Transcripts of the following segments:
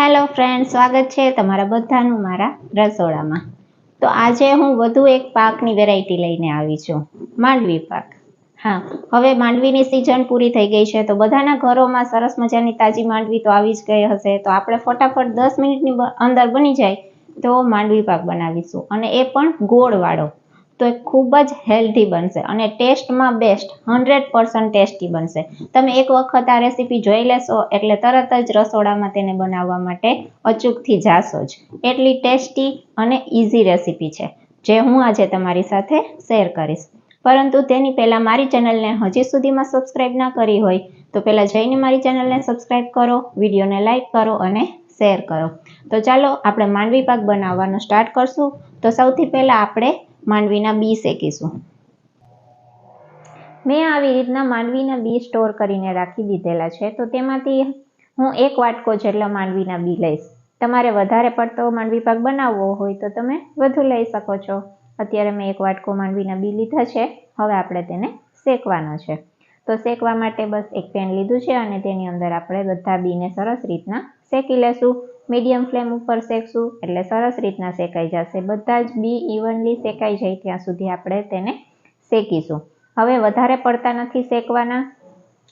Hello friend સ્વાગત છે તમારા બધાનું મારા રસોડામાં. તો આજે હું વધુ એક પાકની વેરાયટી લઈને આવી છું. માંડવી પાક. હા, હવે માંડવીની સિઝન પૂરી થઈ ગઈ છે, તો બધાના ઘરોમાં સરસ મજાની તાજી માંડવી તો આવી જ ગઈ હશે. તો આપણે ફટાફટ દસ મિનિટની અંદર બની જાય તો માંડવી પાક બનાવીશું. અને એ પણ ગોળવાળો. તો એ ખૂબ જ હેલ્ધી બનશે અને ટેસ્ટમાં બેસ્ટ હંડ્રેડ પર્સન્ટ ટેસ્ટી બનશે. તમે એક વખત આ રેસીપી જોઈ લેશો એટલે તરત જ રસોડામાં તેને બનાવવા માટે અચૂકથી જાશો જ. એટલી ટેસ્ટી અને ઇઝી રેસીપી છે, જે હું આજે તમારી સાથે શેર કરીશ. પરંતુ તેની પહેલાં મારી ચેનલને હજી સુધીમાં સબસ્ક્રાઇબ ના કરી હોય, તો પહેલાં જઈને મારી ચેનલને સબસ્ક્રાઇબ કરો, વિડીયોને લાઇક કરો અને શેર કરો. તો ચાલો આપણે માંડવી પાક બનાવવાનું સ્ટાર્ટ કરશું. તો સૌથી પહેલાં આપણે માંડવીના બી શેકીશું. મેં આવી રીતના માંડવીના બી સ્ટોર કરીને રાખી દીધેલા છે, તો તેમાંથી હું એક વાટકો જેટલા માંડવીના બી લઈશ. તમારે વધારે પડતો માંડવી પાક બનાવવો હોય તો તમે વધુ લઈ શકો છો. અત્યારે મેં એક વાટકો માંડવીના બી લીધા છે, હવે આપણે તેને શેકવાનો છે. તો શેકવા માટે બસ એક પેન લીધું છે અને તેની અંદર આપણે બધા બીને સરસ રીતના શેકી લેશું. મીડિયમ ફ્લેમ ઉપર શેકશું એટલે સરસ રીતના શેકાઈ જશે. બધા જ બી ઇવનલી શેકાઈ જાય ત્યાં સુધી આપણે તેને શેકીશું. હવે વધારે પડતા નથી શેકવાના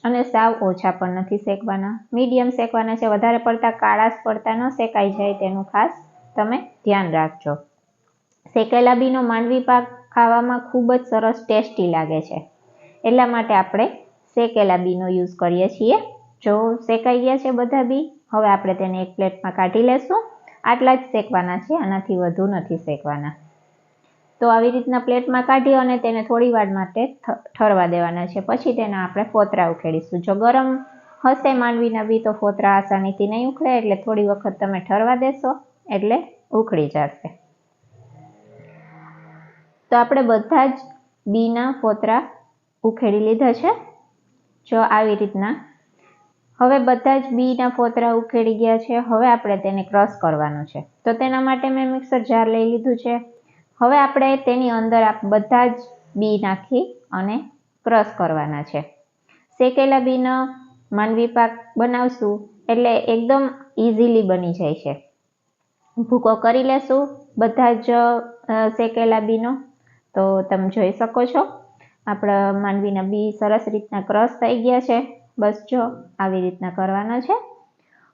અને સાવ ઓછા પણ નથી શેકવાના. મીડિયમ શેકવાના છે, વધારે પડતા કાળાશ પડતા ન શેકાઈ જાય તેનું ખાસ તમે ધ્યાન રાખજો. શેકેલા બીનો માંડવી પાક ખાવામાં ખૂબ જ સરસ ટેસ્ટી લાગે છે. એટલા માટે આપણે શેકેલા બીનો યુઝ કરીએ છીએ. જો શેકાઈ ગયા છે બધા બી, હવે આપણે તેને એક પ્લેટમાં કાઢી લેશું. આટલા જ શેકવાના છે, આનાથી વધુ નથી શેકવાના. તો આવી રીતના પ્લેટમાં કાઢી અને તેને થોડી વાર માટે ઠરવા દેવાના છે. પછી તેના આપણે ફોતરા ઉખેડીશું. જો ગરમ હશે માંડવીના બી, તો ફોતરા આસાનીથી નહીં ઉખડે એટલે થોડી વખત તમે ઠરવા દેશો, એટલે ઉખડી જશે. તો આપણે બધા જ બીના ફોતરા ઉખેડી લીધા છે. જો આવી રીતના હવે બધા જ બીના ફોતરા ઉખેડી ગયા છે. હવે આપણે તેને ક્રશ કરવાનું છે. તો તેના માટે મેં મિક્સર જાર લઈ લીધું છે. હવે આપણે તેની અંદર બધા જ બી નાખી અને ક્રશ કરવાના છે. શેકેલા બીનો માંડવી પાક બનાવશું એટલે એકદમ ઇઝીલી બની જાય છે. ભૂકો કરી લેશું બધા જ શેકેલા બીનો. તો તમે જોઈ શકો છો. આપણા માંડવીના બી સરસ રીતના ક્રશ થઈ ગયા છે. બસ જો આવી રીતના કરવાના છે.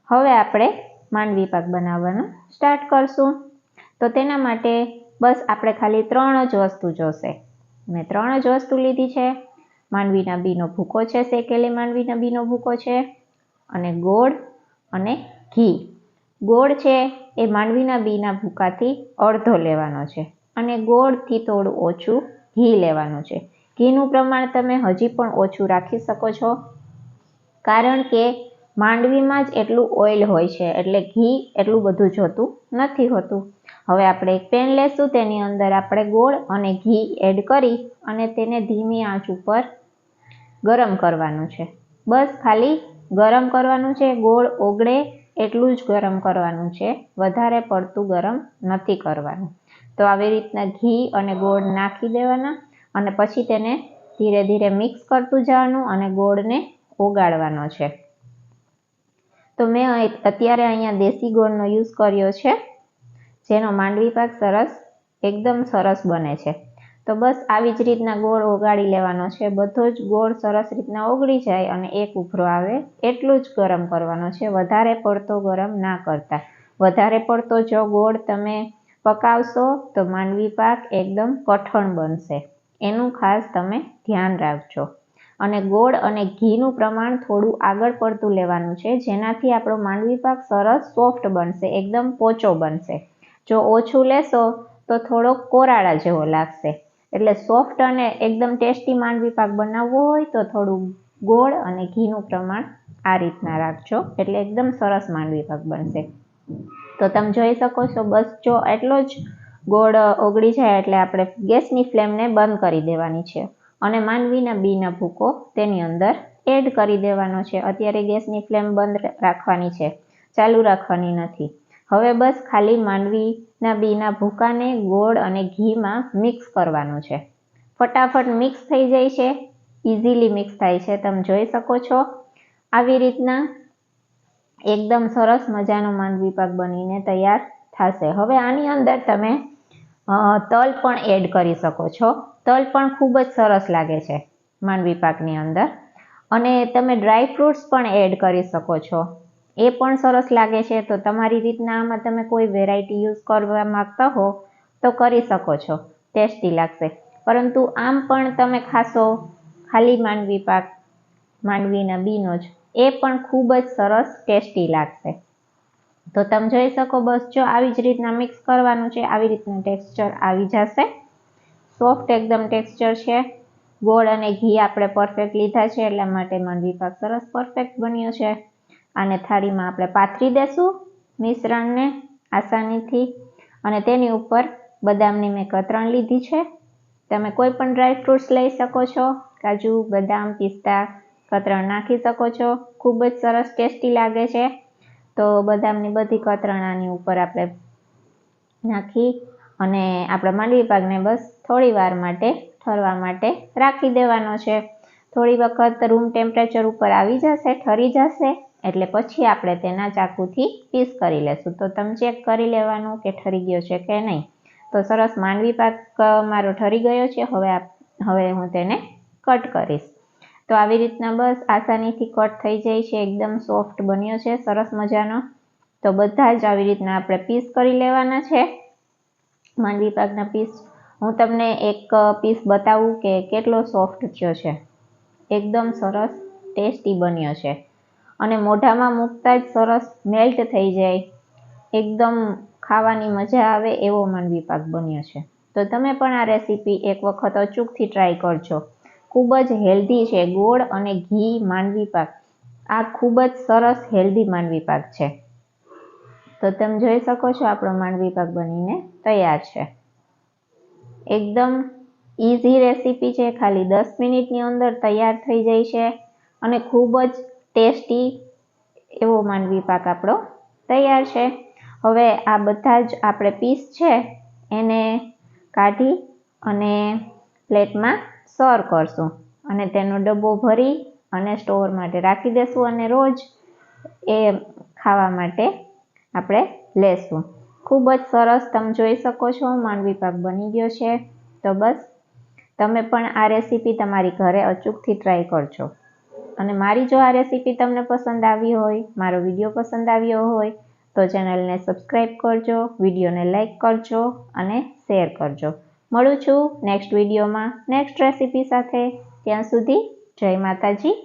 હવે આપણે માંડવી પાક બનાવવાનું સ્ટાર્ટ કરશું. તો તેના માટે બસ આપણે ખાલી ત્રણ જ વસ્તુ જોશે. મેં ત્રણ જ વસ્તુ લીધી છે. માંડવીના બીનો ભૂકો છે, શેકેલી માંડવીના બીનો ભૂકો છે, અને ગોળ અને ઘી. ગોળ છે એ માંડવીના બીના ભૂકાથી અડધો લેવાનો છે અને ગોળથી થોડું ઓછું ઘી લેવાનું છે. ઘીનું પ્રમાણ તમે હજી પણ ઓછું રાખી શકો છો. કારણ કે માંડવીમાં જ એટલું ઓઇલ હોય છે, એટલે ઘી એટલું બધું જોતું નથી હોતું. હવે આપણે એક પેન લેશું, તેની અંદર આપણે ગોળ અને ઘી એડ કરી અને તેને ધીમી આંચ ઉપર ગરમ કરવાનું છે. બસ ખાલી ગરમ કરવાનું છે, ગોળ ઓગળે એટલું જ ગરમ કરવાનું છે, વધારે પડતું ગરમ નથી કરવાનું. તો આવી રીતના ઘી અને ગોળ નાખી દેવાના અને પછી તેને ધીરે ધીરે મિક્સ કરતું જવાનું અને ગોળને ઓગાળવાનો છે. તો મેં અત્યારે અહીંયા દેશી ગોળનો યુઝ કર્યો છે, જેનો માંડવી પાક સરસ, એકદમ સરસ બને છે. તો બસ આવી જ રીતના ગોળ ઓગાળી લેવાનો છે. બધો જ ગોળ સરસ રીતના ઓગળી જાય અને એક ઉભરો આવે, એટલું જ ગરમ કરવાનો છે. વધારે પડતો ગરમ ના કરતા. વધારે પડતો જો ગોળ તમે પકાવશો, તો માંડવી પાક એકદમ કઠણ બનશે. એનું ખાસ તમે ધ્યાન રાખજો. અને ગોળ અને ઘીનું પ્રમાણ થોડું આગળ પડતું લેવાનું છે. જેનાથી આપણો માંડવી પાક સરસ સોફ્ટ બનશે, એકદમ પોચો બનશે. જો ઓછું લેશો તો થોડો કોરાળા જેવો લાગશે. એટલે સોફ્ટ અને એકદમ ટેસ્ટી માંડવી પાક બનાવવો હોય તો થોડું ગોળ અને ઘીનું પ્રમાણ આ રીતના રાખજો. એટલે એકદમ સરસ માંડવી પાક બનશે. તો તમે જોઈ શકો છો, બસ જો એટલો જ ગોળ ઓગળી જાય એટલે આપણે ગેસની ફ્લેમને બંધ કરી દેવાની છે. અને માંડવીના બીના ભૂકો, તેની અંદર એડ કરી દેવાનો છે. અત્યારે ગેસની ફ્લેમ બંધ રાખવાની છે. ચાલુ રાખવાની નથી. હવે બસ ખાલી માંડવીના બીના ભૂકાને ગોળ અને ઘીમાં મિક્સ કરવાનું છે. ફટાફટ મિક્સ થઈ જાય છે. ઇઝીલી મિક્સ થાય છે. તમે જોઈ શકો છો. આવી રીતના એકદમ સરસ મજાનો માંડવી પાક બનીને તૈયાર થશે. હવે આની અંદર તમે તલ પણ એડ કરી શકો છો. તલ પણ ખૂબ જ સરસ લાગે છે માંડવી પાકની અંદર. અને તમે ડ્રાય ફ્રૂટ્સ પણ એડ કરી શકો છો. એ પણ સરસ લાગે છે. તો તમારી રીતના આમાં તમે કોઈ વેરાયટી યુઝ કરવા માગતા હો તો કરી શકો છો. ટેસ્ટી લાગશે. પરંતુ આમ પણ તમે ખાશો ખાલી માંડવી પાક, માંડવીના બીનો જ, એ પણ ખૂબ જ સરસ ટેસ્ટી લાગશે. તો તમે જોઈ શકો બસ જો આવી જ રીતના મિક્સ કરવાનું છે, આવી રીતના ટેક્સચર આવી જશે. સોફ્ટ એકદમ ટેક્સચર છે. ગોળ અને ઘી આપણે પરફેક્ટ લીધા છે, એટલા માટે માંડવી પાક સરસ પરફેક્ટ બન્યો છે. આને થાળીમાં આપણે પાથરી દેશું મિશ્રણને આસાનીથી. અને તેની ઉપર બદામની મેં કતરણ લીધી છે. તમે કોઈ પણ ડ્રાય ફ્રૂટ્સ લઈ શકો છો, કાજુ, બદામ, પિસ્તા, કતરણ નાખી શકો છો. ખૂબ જ સરસ ટેસ્ટી લાગે છે. તો બદામની બધી કતરણ આની ઉપર આપણે નાખી અને આપણે માંડવી પાકને બસ થોડી વાર માટે ઠરવા માટે રાખી દેવાનો છે. થોડી વખત રૂમ ટેમ્પરેચર ઉપર આવી જશે, ઠરી જશે, એટલે પછી આપણે તેના ચાકુથી પીસ કરી લેશું. તો તમે ચેક કરી લેવાનું કે ઠરી ગયો છે કે નહીં. તો સરસ માંડવી પાક મારો ઠરી ગયો છે. હવે હવે હું તેને કટ કરીશ. તો આવી રીતના બસ આસાનીથી કટ થઈ જાય છે. એકદમ સોફ્ટ બન્યો છે. સરસ મજાનો. તો બધા જ આવી રીતના આપણે પીસ કરી લેવાના છે. માંડવી પાકના પીસ હું તમને એક પીસ બતાવું કે કેટલો સોફ્ટ થયો છે. એકદમ સરસ ટેસ્ટી બન્યો છે. અને મોઢામાં મૂકતા જ સરસ મેલ્ટ થઈ જાય. એકદમ ખાવાની મજા આવે એવો માંડવી પાક બન્યો છે. તો તમે પણ આ રેસીપી એક વખત અચૂકથી ટ્રાય કરજો. ખૂબ જ હેલ્ધી છે, ગોળ અને ઘી માંડવી પાક. આ ખૂબ જ સરસ હેલ્ધી માંડવી પાક છે. તો તમે જોઈ શકો છો આપણો માંડવી પાક બનીને તૈયાર છે. એકદમ ઇઝી રેસીપી છે, ખાલી દસ મિનિટની અંદર તૈયાર થઈ જાય છે અને ખૂબ જ ટેસ્ટી એવો માંડવી પાક આપણો તૈયાર છે. હવે આ બધા જ આપણે પીસ છે એને કાઢી અને પ્લેટમાં સર્વ કરશું અને તેનો ડબ્બો ભરી અને સ્ટોર માટે રાખી દેશું અને રોજ એ ખાવા માટે આપણે લેશું. ખૂબ જ સરસ તમે જોઈ શકો છો, માંડવી પાક બની ગયો છે. તો બસ, તમે પણ આ રેસીપી તમારી ઘરે અચૂકથી ટ્રાય કરજો. અને મારી જો આ રેસીપી તમને પસંદ આવી હોય, મારો વીડિયો પસંદ આવ્યો હોય, તો ચેનલને સબસ્ક્રાઈબ કરજો, વિડીયોને લાઇક કરજો અને શેર કરજો. મળું છું નેક્સ્ટ વિડીયોમાં નેક્સ્ટ રેસીપી સાથે. ત્યાં સુધી જય માતાજી.